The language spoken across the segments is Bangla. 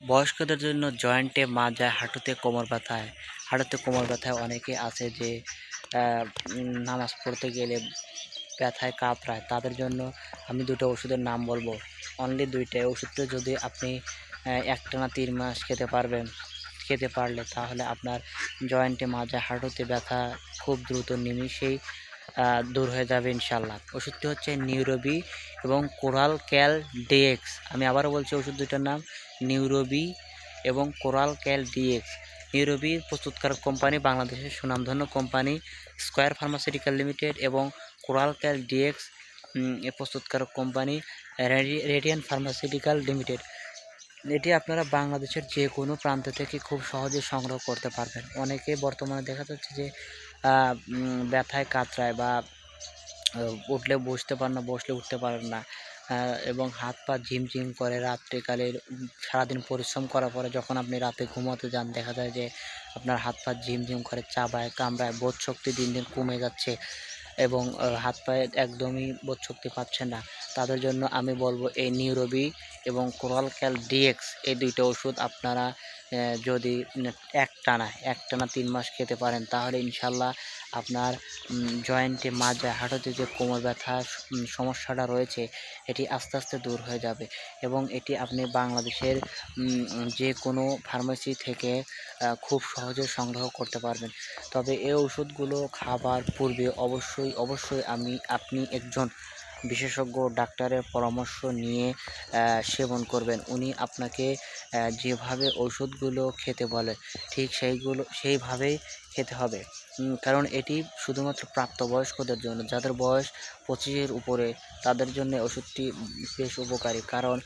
বয়স্কদের জন্য জয়েন্টে মাজায় হাঁটুতে কোমর ব্যথায়। হাঁটুতে কোমর ব্যথায় অনেকে আছে যে নামাজ পড়তে গেলে ব্যথায় কাঁপড়ায় তাদের জন্য আমি দুটো ওষুধের নাম বলব। অনলি দুইটা ওষুধটা যদি আপনি একটানা তিন মাস খেতে পারবেন খেতে পারলে তাহলে আপনার জয়েন্টে মাজায় হাঁটুতে ব্যথা খুব দ্রুত নিমিষেই আহ, দূর হয়ে যাবে ইনশাল্লাহ ওষুধটি হচ্ছে নিউরোবি এবং কোরাল ক্যাল ডিএক্স আমি আবারও বলছি ওষুধ দুটার নাম। নিউরোবি এবং কোরাল ক্যাল ডিএক্স। নিউরোবি প্রস্তুতকারক কোম্পানি বাংলাদেশের সুনামধন্য কোম্পানি স্কয়ার ফার্মাসিউটিক্যাল লিমিটেড এবং কোরাল ক্যাল ডিএক্স প্রস্তুতকারক কোম্পানি রেডিয়ান ফার্মাসিউটিক্যাল লিমিটেড। এটি আপনারা বাংলাদেশের যে কোনো প্রান্ত থেকে খুব সহজে সংগ্রহ করতে পারবেন। অনেকে বর্তমানে দেখা যাচ্ছে যে ব্যথায় কাতরায় বা উঠলে বসতে পারেন না, বসলে উঠতে পারেন না। এবং হাত পা ঝিমঝিম করে রাত্রিকালে সারাদিন পরিশ্রম করার পরে যখন আপনি রাতে ঘুমোতে যান, দেখা যায় যে আপনার হাত পা ঝিমঝিম করে চাবায়, কামড়ায়, বোধ শক্তি দিন দিন কমে যাচ্ছে এবং হাত পায়ে একদমই বোধ শক্তি পাচ্ছেন না। তাদের জন্য আমি বলব এই নিউরোবি এবং ক্রলক্যাল ডিএক্স এই দুইটা ওষুধ আপনারা যদি একটানা একটানা তিন মাস খেতে পারেন, তাহলে ইনশাল্লাহ আপনার জয়েন্টে মাজা হাঁটুতে যে কোমর ব্যথা সমস্যাটা রয়েছে, এটি আস্তে আস্তে দূর হয়ে যাবে। এবং এটি আপনি বাংলাদেশের যে কোনো ফার্মেসি থেকে খুব সহজে সংগ্রহ করতে পারবেন। তবে এই ওষুধগুলো খাবার পূর্বে অবশ্যই অবশ্যই আমি, আপনি একজন বিশেষজ্ঞ ডাক্তারের পরামর্শ নিয়ে সেবন করবেন। উনি আপনাকে যেভাবে ওষুধগুলো খেতে বলে, ঠিক সেইগুলো, সেইভাবেই খেতে হবে। কারণ এটি শুধুমাত্র প্রাপ্তবয়স্কদের জন্য, যাদের বয়স পঁচিশের উপরে, তাদের জন্য ওষুধটি বেশ উপকারী। কারণ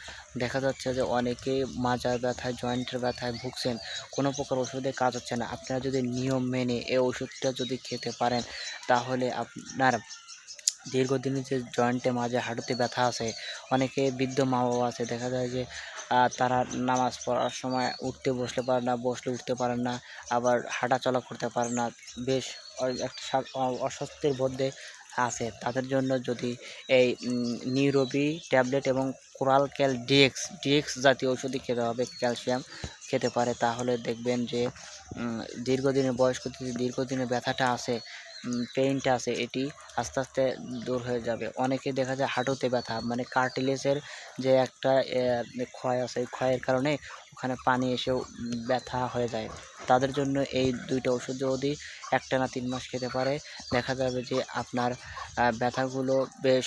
দেখা যাচ্ছে যে অনেকে মাজার ব্যথায়, জয়েন্টের ব্যথায় ভুগছেন, কোনো প্রকার ওষুধে কাজ হচ্ছে না। আপনারা যদি নিয়ম মেনে এই ওষুধটা যদি খেতে পারেন, তাহলে আপনার দীর্ঘদিনের যে জয়েন্টে মাঝে হাঁটুতে ব্যথা আছে, অনেকে বৃদ্ধ মা বাবা আছে, দেখা যায় যে তারা নামাজ পড়ার সময় উঠতে বসতে পারে না, বসলে উঠতে পারে না, আবার হাঁটা চলা করতে পারে না, বেশ একটা অস্বস্তির মধ্যে আছে। তাদের জন্য যদি এই নিউরোবি ট্যাবলেট এবং coral cal D X D X জাতীয় ওষুধই খেতে হবে, ক্যালসিয়াম খেতে পারে, তাহলে দেখবেন যে দীর্ঘদিনের বয়স্ক যে দীর্ঘদিনের ব্যথাটা আছে পেইনটা আছে, এটি আস্তে আস্তে দূর হয়ে যাবে। অনেকে দেখা যায় হাঁটুতে ব্যথা মানে কার্টিলেজের যে একটা ক্ষয় আছে ক্ষয়ের কারণে ওখানে পানি এসেও ব্যথা হয়ে যায়। তাদের জন্য এই দুইটা ওষুধ যদি একটানা তিন মাস খেতে পারে, দেখা যাবে যে আপনার ব্যথাগুলো বেশ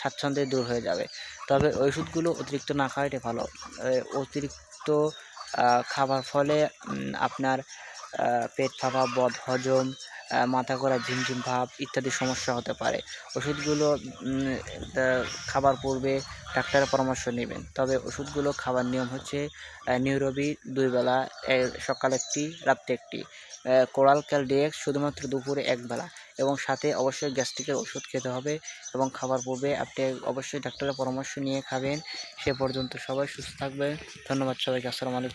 স্বাচ্ছন্দ্যে দূর হয়ে যাবে। তবে ওষুধগুলো অতিরিক্ত না খাওয়াটাই ভালো। অতিরিক্ত খাবার ফলে আপনার পেট ফাঁপা বদ হজম মাথা ঘোরা, ঝিমঝিম ভাব ইত্যাদি সমস্যা হতে পারে। ওষুধগুলো খাবার পূর্বে ডাক্তারের পরামর্শ নেবেন। তবে ওষুধগুলো খাবার নিয়ম হচ্ছে নিউরোবি দুই বেলা, এ- একটি, রাত্রে একটি। কোরাল ক্যালডিএক্স শুধুমাত্র দুপুরে এক বেলা এবং সাথে অবশ্যই গ্যাস্ট্রিকের ওষুধ খেতে হবে এবং খাবার পূর্বে আপনি অবশ্যই ডাক্তারের পরামর্শ নিয়ে খাবেন। সে পর্যন্ত সবাই সুস্থ থাকবেন। ধন্যবাদ সবাইকে। আসসালামু আলাইকুম।